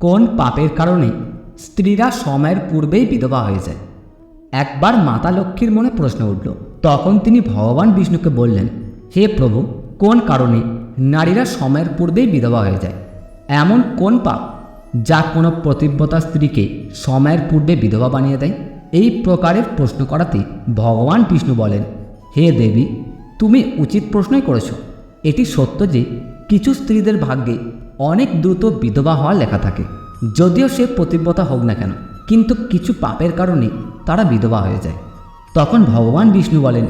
কোন পাপের কারণে স্ত্রীরা সময়ের পূর্বেই বিধবা হয়ে যায়? একবার মাতা লক্ষ্মীর মনে প্রশ্ন উঠল। তখন তিনি ভগবান বিষ্ণুকে বললেন, হে প্রভু, কোন কারণে নারীরা সময়ের পূর্বেই বিধবা হয়ে যায়? এমন কোন পাপ যা কোনো প্রতিব্রতা স্ত্রীকে সময়ের পূর্বে বিধবা বানিয়ে দেয়? এই প্রকারের প্রশ্ন করাতে ভগবান বিষ্ণু বলেন, হে দেবী, তুমি উচিত প্রশ্নই করেছ। এটি সত্য যে কিছু স্ত্রীদের ভাগ্যে অনেক দ্রুত বিধবা হওয়া লেখা থাকে। যদিও সে প্রতিব্রতা হোক না কেন, কিন্তু কিছু পাপের কারণে তারা বিধবা হয়ে যায়। তখন ভগবান বিষ্ণু বলেন,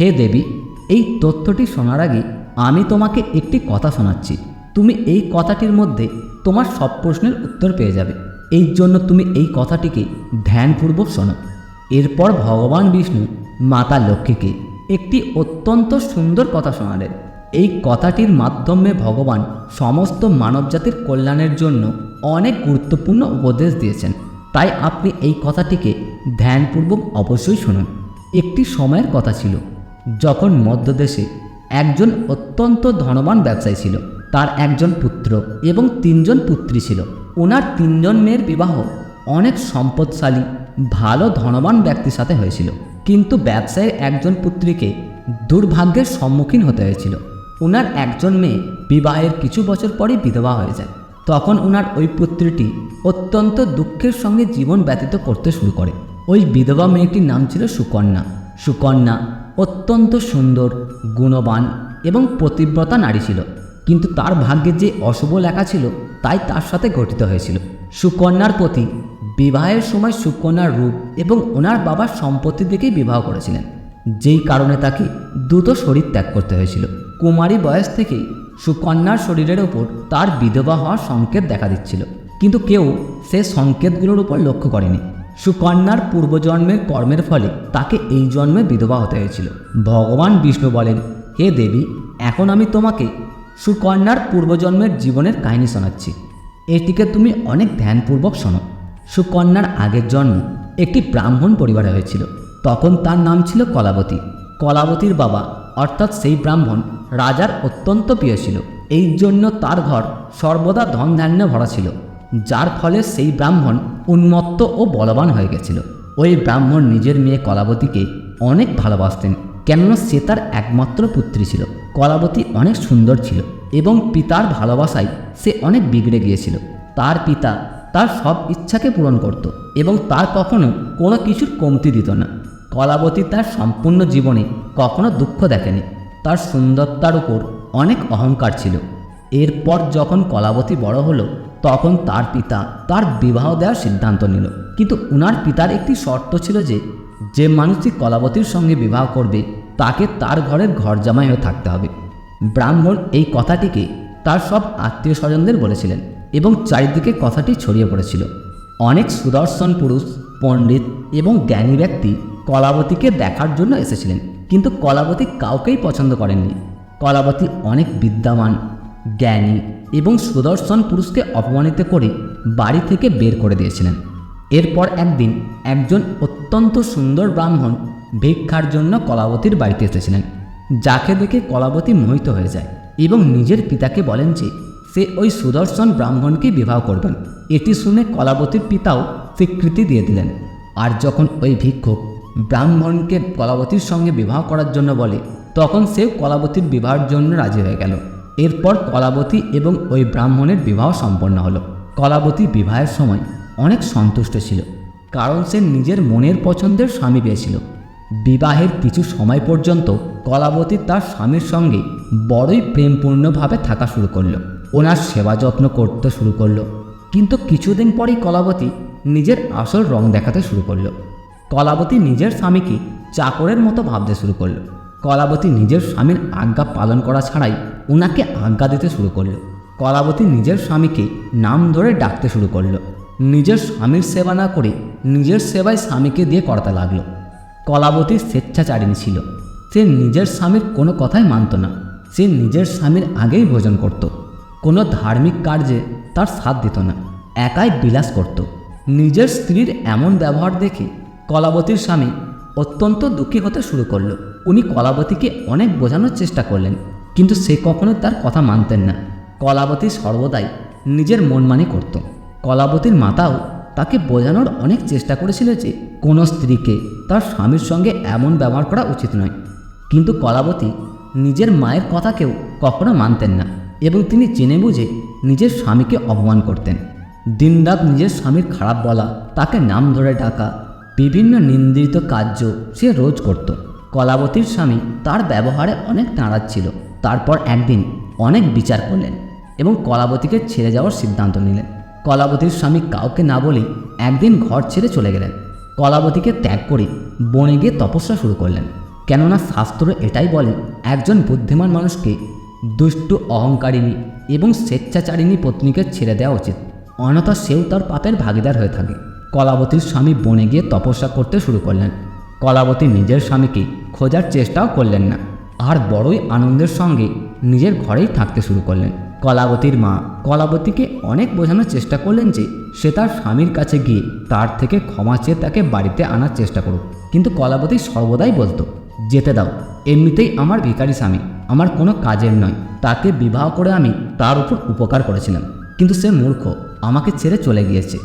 হে দেবী, এই তথ্যটি শোনার আগে আমি তোমাকে একটি কথা শোনাচ্ছি। তুমি এই কথাটির মধ্যে তোমার সব প্রশ্নের উত্তর পেয়ে যাবে। এই জন্য তুমি এই কথাটিকে ধ্যানপূর্বক শোনো। এরপর ভগবান বিষ্ণু মাতা লক্ষ্মীকে একটি অত্যন্ত সুন্দর কথা শোনালেন। এই কথাটির মাধ্যমে ভগবান সমস্ত মানবজাতির কল্যাণের জন্য অনেক গুরুত্বপূর্ণ উপদেশ দিয়েছেন। তাই আপনি এই কথাটিকে ধ্যানপূর্বক অবশ্যই শুনুন। একটি সময়ের কথা ছিল, যখন মধ্যদেশে একজন অত্যন্ত ধনবান ব্যবসায়ী ছিল। তার একজন পুত্র এবং তিনজন পুত্রী ছিল। ওনার তিনজন মেয়ের বিবাহ অনেক সম্পদশালী, ভালো ধনবান ব্যক্তির সাথে হয়েছিল। কিন্তু ব্যবসায়ীর একজন পুত্রীকে দুর্ভাগ্যের সম্মুখীন হতে হয়েছিল। ওনার একজন মেয়ে বিবাহের কিছু বছর পরেই বিধবা হয়ে যায়। তখন ওনার ওই পুত্রটি অত্যন্ত দুঃখের সঙ্গে জীবন ব্যতীত করতে শুরু করে। ওই বিধবা মেয়েটির নাম ছিল সুকন্যা। সুকন্যা অত্যন্ত সুন্দর, গুণবান এবং প্রতিব্রতা নারী ছিল। কিন্তু তার ভাগ্যে যে অশুভ লেখা ছিল, তাই তার সাথে গঠিত হয়েছিল। সুকন্যার প্রতি বিবাহের সময় সুকন্যার রূপ এবং ওনার বাবার সম্পত্তি দেখেই বিবাহ করেছিলেন। যেই কারণে তাকে দ্রুত শরীর ত্যাগ করতে হয়েছিল। কুমারী বয়স থেকেই সুকন্যার শরীরের ওপর তার বিধবা হওয়ার সংকেত দেখা দিচ্ছিল। কিন্তু কেউ সে সংকেতগুলোর উপর লক্ষ্য করেনি। সুকন্যার পূর্বজন্মের কর্মের ফলে তাকে এই জন্মে বিধবা হতে হয়েছিল। ভগবান বিষ্ণু বলেন, হে দেবী, এখন আমি তোমাকে সুকন্যার পূর্বজন্মের জীবনের কাহিনী শোনাচ্ছি। এটিকে তুমি অনেক ধ্যানপূর্বক শোনো। সুকন্যার আগের জন্ম একটি ব্রাহ্মণ পরিবারে হয়েছিল। তখন তার নাম ছিল কলাবতী। কলাবতীর বাবা অর্থাৎ সেই ব্রাহ্মণ রাজার অত্যন্ত প্রিয় ছিল। এই জন্য তার ঘর সর্বদা ধন ধান্যে ভরা ছিল, যার ফলে সেই ব্রাহ্মণ উন্মত্ত ও বলবান হয়ে গেছিল। ওই ব্রাহ্মণ নিজের মেয়ে কলাবতীকে অনেক ভালোবাসতেন, কেননা সে তার একমাত্র পুত্রী ছিল। কলাবতী অনেক সুন্দর ছিল এবং পিতার ভালোবাসায় সে অনেক বিগড়ে গিয়েছিল। তার পিতা তার সব ইচ্ছাকে পূরণ করত এবং তার কখনো কোনো কিছুর কমতি দিত না। কলাবতী তার সম্পূর্ণ জীবনে কখনো দুঃখ দেখেনি। তার সুন্দরতার উপর অনেক অহংকার ছিল। এরপর যখন কলাবতী বড় হলো, তখন তার পিতা তার বিবাহ দেওয়ার সিদ্ধান্ত নিল। কিন্তু উনার পিতার একটি শর্ত ছিল যে যে মানুষটি কলাবতীর সঙ্গে বিবাহ করবে, তাকে তার ঘরের ঘর জামাই হয়ে থাকতে হবে। ব্রাহ্মণ এই কথাটিকে তার সব আত্মীয় স্বজনদের বলেছিলেন এবং চারিদিকে কথাটি ছড়িয়ে পড়েছিল। অনেক সুদর্শন পুরুষ, পণ্ডিত এবং জ্ঞানী ব্যক্তি কলাবতীকে দেখার জন্য এসেছিলেন, কিন্তু কলাবতী কাউকেই পছন্দ করেননি। কলাবতী অনেক বিদ্যামান জ্ঞানী এবং সুদর্শন পুরুষকে অপমানিত করে বাড়ি থেকে বের করে দিয়েছিলেন। এরপর একদিন একজন অত্যন্ত সুন্দর ব্রাহ্মণ ভিক্ষার জন্য কলাবতীর বাড়িতে এসেছিলেন, যাকে দেখে কলাবতী মোহিত হয়ে যায় এবং নিজের পিতাকে বলেন যে, সে ওই সুদর্শন ব্রাহ্মণকে বিবাহ করবেন। এটি শুনে কলাবতীর পিতাও স্বীকৃতি দিয়ে দিলেন। আর যখন ওই ভিক্ষুক ব্রাহ্মণকে কলাবতীর সঙ্গে বিবাহ করার জন্য বলে। তখন সেও কলাবতীর বিবাহের জন্য রাজি হয়ে গেল। এরপর কলাবতী এবং ওই ব্রাহ্মণের বিবাহ সম্পন্ন হলো। কলাবতী বিবাহের সময় অনেক সন্তুষ্ট ছিল, কারণ সে নিজের মনের পছন্দের স্বামী পেয়েছিল। বিবাহের কিছু সময় পর্যন্ত কলাবতী তার স্বামীর সঙ্গে বড়ই প্রেমপূর্ণভাবে থাকা শুরু করল। ওনার সেবা যত্ন করতে শুরু করল। কিন্তু কিছুদিন পরেই কলাবতী নিজের আসল রং দেখাতে শুরু করল। কলাবতী নিজের স্বামীকে চাকরের মতো ভাবতে শুরু করল। কলাবতী নিজের স্বামীর আজ্ঞা পালন করা ছাড়াই ওনাকে আজ্ঞা দিতে শুরু করল। কলাবতী নিজের স্বামীকে নাম ধরে ডাকতে শুরু করল। নিজের স্বামীর সেবা না করে নিজের সেবায় স্বামীকে দিয়ে করাতে লাগল। কলাবতী স্বেচ্ছাচারিণী ছিল। সে নিজের স্বামীর কোনো কথাই মানত না। সে নিজের স্বামীর আগেই ভোজন করত। কোনো ধার্মিক কার্যে তার সাথ দিত না। একাই বিলাস করত। নিজের স্ত্রীর এমন ব্যবহার দেখে কলাবতীর স্বামী অত্যন্ত দুঃখী হতে শুরু করল। উনি কলাবতীকে অনেক বোঝানোর চেষ্টা করলেন, কিন্তু সে কখনো তার কথা মানতেন না। কলাবতী সর্বদাই নিজের মনমানি করত। কলাবতীর মাতাও তাকে বোঝানোর অনেক চেষ্টা করেছিল যে কোনো স্ত্রীকে তার স্বামীর সঙ্গে এমন ব্যবহার করা উচিত নয়। কিন্তু কলাবতী নিজের মায়ের কথাকেও কখনো মানতেন না এবং তিনি জেনে বুঝে নিজের স্বামীকে অপমান করতেন। দিনরাত নিজের স্বামীর খারাপ বলা, তাকে নাম ধরে ডাকা বিভিন্ন নিন্দিত কার্য সে রোজ করত। কলাবতীর স্বামী তার ব্যবহারে অনেক ছিল তারপর একদিন অনেক বিচার করলেন এবং কলাবতীকে ছেড়ে যাওয়ার সিদ্ধান্ত নিলেন। কলাবতীর স্বামী কাউকে না বলেই একদিন ঘর ছেড়ে চলে গেলেন। কলাবতীকে ত্যাগ করে বনে গিয়ে তপস্যা শুরু করলেন। কেননা শাস্ত্র এটাই বলে, একজন বুদ্ধিমান মানুষকে দুষ্টু, অহংকারিণী এবং স্বেচ্ছাচারিণী পত্নীকে ছেড়ে দেওয়া উচিত। অনথা সেও তার পাপের ভাগিদার হয়ে থাকে। কলাবতীর স্বামী বনে গিয়ে তপস্যা করতে শুরু করলেন। কলাবতী নিজের স্বামীকে খোঁজার চেষ্টাও করলেন না। আর বড়ই আনন্দের সঙ্গে নিজের ঘরেই থাকতে শুরু করলেন। কলাবতীর মা কলাবতীকে অনেক বোঝানোর চেষ্টা করলেন যে, সে তার স্বামীর কাছে গিয়ে তার থেকে ক্ষমা চেয়ে তাকে বাড়িতে আনার চেষ্টা করুক। কিন্তু কলাবতী সর্বদাই বলতো, যেতে দাও, এমনিতেই আমার ভিখারি স্বামী, আমার কোনো কাজের নয়। তাকে বিবাহ করে আমি তার উপর উপকার করেছিলাম। কিন্তু সে মূর্খ, আমাকে ছেড়ে চলে গিয়েছে।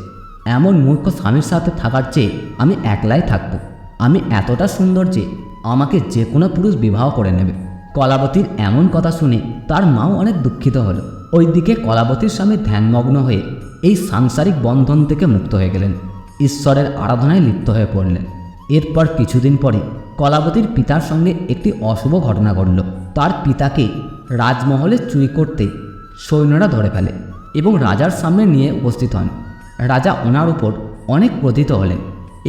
এমন মূর্খ স্বামীর সাথে থাকার চেয়ে আমি একলাই থাকব। আমি এতটা সুন্দর যে আমাকে যে কোনো পুরুষ বিবাহ করে নেবে। কলাবতীর এমন কথা শুনে তার মাও অনেক দুঃখিত হলো। ওইদিকে কলাবতীর স্বামী ধ্যানমগ্ন হয়ে এই সাংসারিক বন্ধন থেকে মুক্ত হয়ে গেলেন। ঈশ্বরের আরাধনায় লিপ্ত হয়ে পড়লেন। এরপর কিছুদিন পরে কলাবতীর পিতার সঙ্গে একটি অশুভ ঘটনা ঘটল। তার পিতাকে রাজমহলে চুরি করতে সৈন্যরা ধরে ফেলে এবং রাজার সামনে নিয়ে উপস্থিত হন। রাজা ওনার উপর অনেক ক্রোধিত হলেন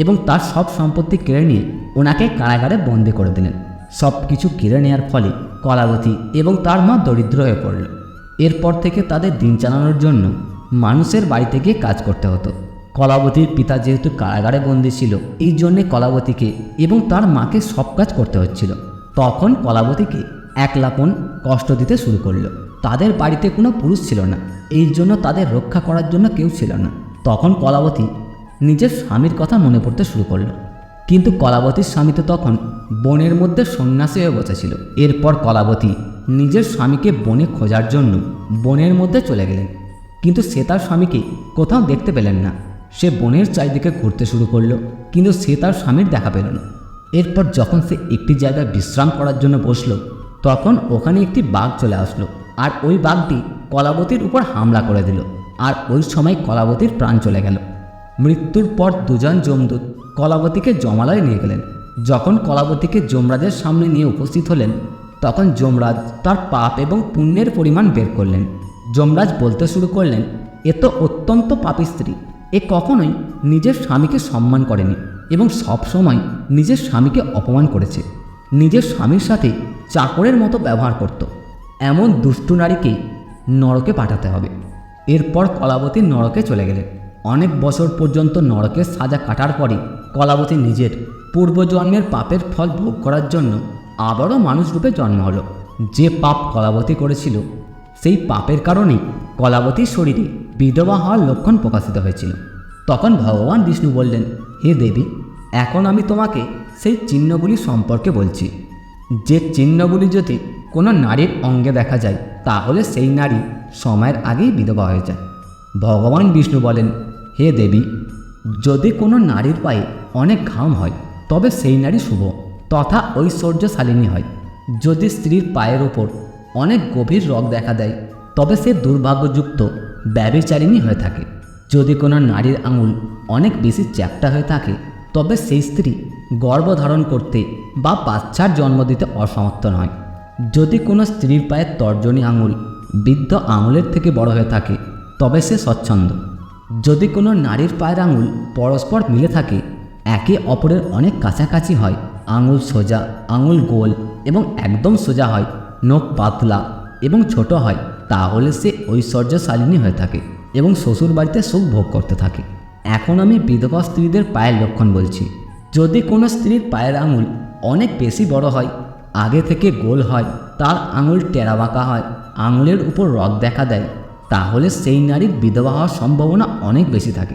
এবং তার সব সম্পত্তি কেড়ে নিয়ে ওনাকে কারাগারে বন্দি করে দিলেন। সব কিছু কেড়ে নেওয়ার ফলে কলাবতী এবং তার মা দরিদ্র হয়ে পড়ল এরপর থেকে তাদের দিন চালানোর জন্য মানুষের বাড়িতে গিয়ে কাজ করতে হতো। কলাবতীর পিতা যেহেতু কারাগারে বন্দি ছিল, এই জন্যে কলাবতীকে এবং তার মাকে সব কাজ করতে হচ্ছিল। তখন কলাবতীকে একলাপন কষ্ট দিতে শুরু করল। তাদের বাড়িতে কোনো পুরুষ ছিল না, এই জন্য তাদের রক্ষা করার জন্য কেউ ছিল না। তখন কলাবতী নিজের স্বামীর কথা মনে পড়তে শুরু করল। কিন্তু কলাবতীর স্বামী তো তখন বনের মধ্যে সন্ন্যাসী হয়ে বসেছিল। এরপর কলাবতী নিজের স্বামীকে বনে খোঁজার জন্য বনের মধ্যে চলে গেলেন। কিন্তু সে তার স্বামীকে কোথাও দেখতে পেলেন না। সে বনের চারিদিকে ঘুরতে শুরু করল, কিন্তু সে তার স্বামীর দেখা পেল না। এরপর যখন সে একটি জায়গায় বিশ্রাম করার জন্য বসল, তখন ওখানে একটি বাঘ চলে আসলো। আর ওই বাঘটি কলাবতীর উপর হামলা করে দিল। আর ওই সময় কলাবতীর প্রাণ চলে গেল। মৃত্যুর পর দুজন যমদূত কলাবতীকে জমালয়ে নিয়ে গেলেন। যখন কলাবতীকে যমরাজের সামনে নিয়ে উপস্থিত হলেন, তখন যমরাজ তার পাপ এবং পুণ্যের পরিমাণ বের করলেন। যমরাজ বলতে শুরু করলেন, এ তো অত্যন্ত পাপী স্ত্রী। এ কখনোই নিজের স্বামীকে সম্মান করেনি এবং সবসময় নিজের স্বামীকে অপমান করেছে। নিজের স্বামীর সাথে চাকরের মতো ব্যবহার করত। এমন দুষ্টু নারীকে নরকে পাঠাতে হবে। এরপর কলাবতী নরকে চলে গেলেন। অনেক বছর পর্যন্ত নরকের সাজা কাটার পরে কলাবতী নিজের পূর্বজন্মের পাপের ফল ভোগ করার জন্য আবারও মানুষরূপে জন্ম হলো। যে পাপ কলাবতী করেছিল, সেই পাপের কারণেই কলাবতীর শরীরে বিধবা হওয়ার লক্ষণ প্রকাশিত হয়েছিল। তখন ভগবান বিষ্ণু বললেন, হে দেবী, এখন আমি তোমাকে সেই চিহ্নগুলি সম্পর্কে বলছি। যে চিহ্নগুলি যদি কোনো নারীর অঙ্গে দেখা যায়, তাহলে সেই নারী সময়ের আগেই বিধবা হয়ে যায়। ভগবান বিষ্ণু বলেন, হে দেবী, যদি কোনো নারীর পায়ে অনেক ঘাম হয়, তবে সেই নারী শুভ, তথা ঐশ্বর্যশালিনী হয়। যদি স্ত্রীর পায়ের ওপর অনেক গভীর রগ দেখা দেয়, তবে সে দুর্ভাগ্যযুক্ত ব্যবিচারিণী হয়ে থাকে। যদি কোনো নারীর আঙুল অনেক বেশি চ্যাপ্টা হয়ে থাকে, তবে সেই স্ত্রী গর্ভধারণ করতে বা বাচ্চার জন্ম দিতে অসমর্থ নয়। যদি কোনো স্ত্রীর পায়ের তর্জনী আঙুল বৃদ্ধ আঙুলের থেকে বড় হয়ে থাকে, তবে সে স্বচ্ছন্দ। যদি কোনো নারীর পায়ের আঙুল পরস্পর মিলে থাকে, একে অপরের অনেক কাছাকাছি হয়। আঙুল সোজা, আঙুল গোল এবং একদম সোজা হয়, নখ পাতলা এবং ছোট হয়, তাহলে সে ঐশ্বর্যশালিনী হয়ে থাকে এবং শ্বশুর বাড়িতে সুখ ভোগ করতে থাকে। এখন আমি বিধবা স্ত্রীদের পায়ের লক্ষণ বলছি। যদি কোনো স্ত্রীর পায়ের আঙুল অনেক বেশি বড় হয়, আগে থেকে গোল হয়, তার আঙুল টেরা বাঁকা হয় আঙুলের উপর রগ দেখা দেয়, তাহলে সেই নারীর বিধবা হওয়ার সম্ভাবনা অনেক বেশি থাকে।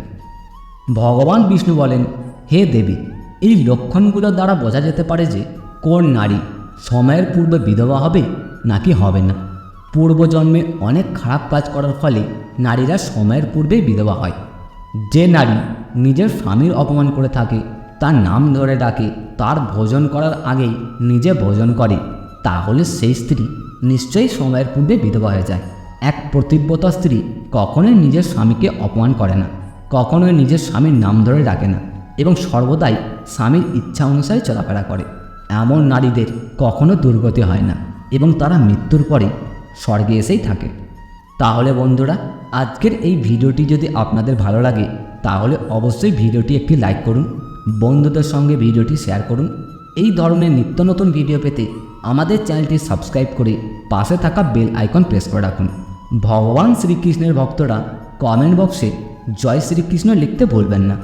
ভগবান বিষ্ণু বলেন, হে দেবী, এই লক্ষণগুলো দ্বারা বোঝা যেতে পারে যে কোন নারী সময়ের পূর্বে বিধবা হবে নাকি হবে না। পূর্বজন্মে অনেক খারাপ কাজ করার ফলে নারীরা সময়ের পূর্বেই বিধবা হয়। যে নারী নিজের স্বামীর অপমান করে থাকে, তার নাম ধরে ডাকে, তার ভোজন করার আগেই নিজে ভোজন করে, তাহলে সেই স্ত্রী নিশ্চয়ই সময়ের পূর্বে বিধবা হয়ে যায়। এক প্রতিব্রতা স্ত্রী কখনোই নিজের স্বামীকে অপমান করে না, কখনোই নিজের স্বামীর নাম ধরে ডাকে না এবং সর্বদাই স্বামীর ইচ্ছা অনুসারে চলাফেরা করে। এমন নারীদের কখনো দুর্গতি হয় না এবং তারা মৃত্যুর পরে স্বর্গে এসেই থাকে। তাহলে বন্ধুরা, আজকের এই ভিডিওটি যদি আপনাদের ভালো লাগে, তাহলে অবশ্যই ভিডিওটি একটি লাইক করুন, বন্ধুদের সঙ্গে ভিডিওটি শেয়ার করুন। এই ধরনের নিত্য নতুন ভিডিও পেতে আমাদের চ্যানেলটি সাবস্ক্রাইব করে পাশে থাকা বেল আইকন প্রেস করে রাখুন। ভগবান শ্রীকৃষ্ণের ভক্তরা কমেন্ট বক্সে জয় শ্রীকৃষ্ণ লিখতে ভুলবেন না।